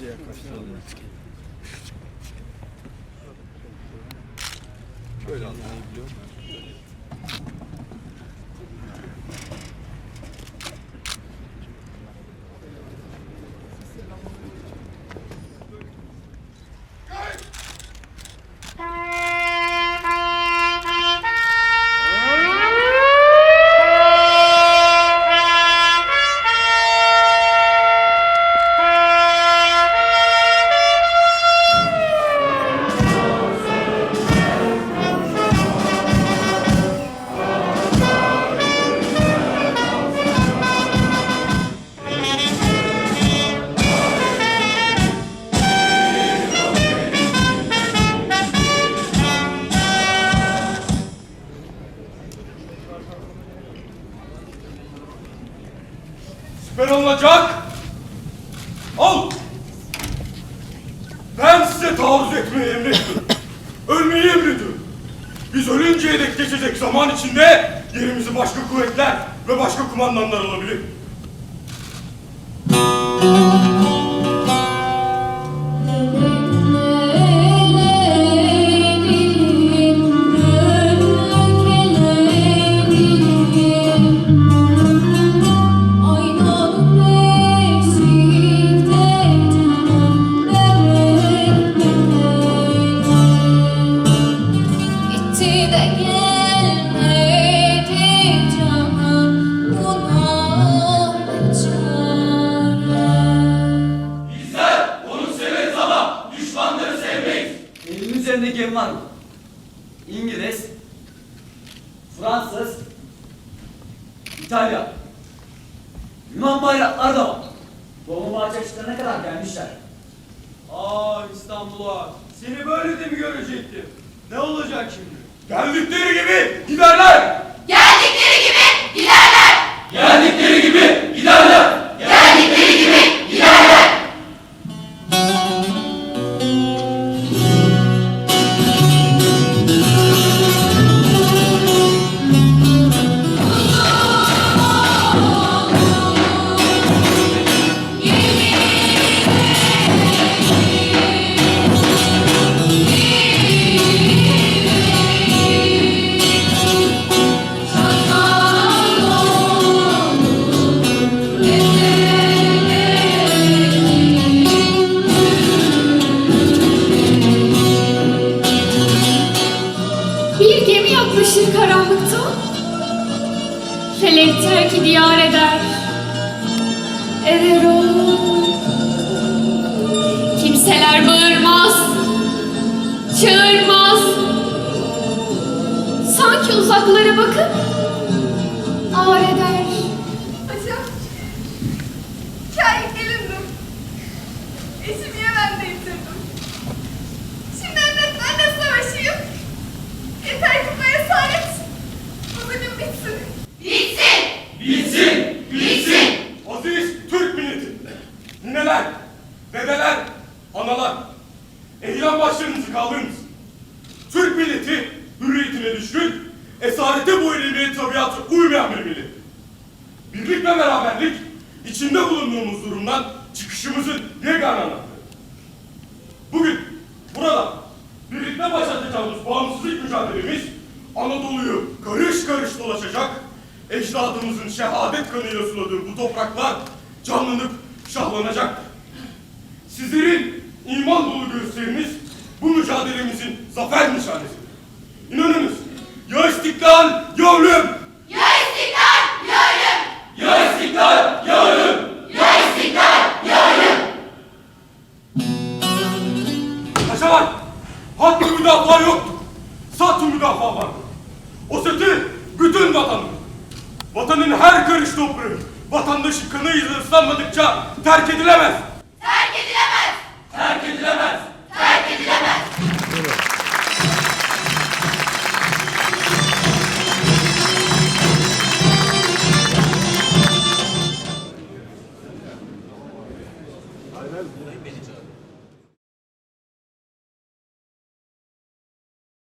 İyice yaklaştıralım. Şöyle almayı biliyor musun? Süper olacak. Al. Ben size taarruz etmeyi emrettim. Ölmeyi emrediyorum. Biz ölünceye dek geçecek zaman içinde yerimizi başka kuvvetler ve başka kumandanlar alabilir. Üzerinde gemi var? İngiliz, Fransız, İtalya, Yunan da var. Dolmabahçe açıklarına kadar gelmişler. Aa İstanbul'a. Seni böyle de mi görecektim? Ne olacak şimdi? Geldikleri gibi giderler. Geldikleri gibi giderler. Geldikleri Bir gemi yaklaşır karanlıkta. Felek terki diyar eder. Erer o. Kimseler bağırmaz. Çağırmaz. Sanki uzaklara bakıp Nineler, dedeler, analar, eğlen başlarınızı kaldırınız. Türk milleti hürriyetine düşkün, esarete boyun eğmeye tabiatı uymayan bir millet. Birlik ve beraberlik içinde bulunduğumuz durumdan çıkışımızın yegane anahtarı. Bugün burada birlikte başlatacağımız bağımsızlık mücadelemiz Anadolu'yu karış karış dolaşacak, ecdadımızın şehadet kanıyla suladığı bu topraklar canlanıp şahlanacak. Sizlerin iman dolu gösteriniz bu mücadelemizin zafer nişanesidir. İnanınız ya istiklal ya ölüm! Ya istiklal ya ölüm. Ya istiklal ya ölüm! Ya istiklal ya ölüm. Paşalar, hakkı müdafaa yoktur. Satı müdafaa vardır. O satı bütün vatanın. Vatanın her karış toprağı, vatandaşı kanıyla ıslanmadıkça terk edilemez. Terk edilemez. Terk edilemez.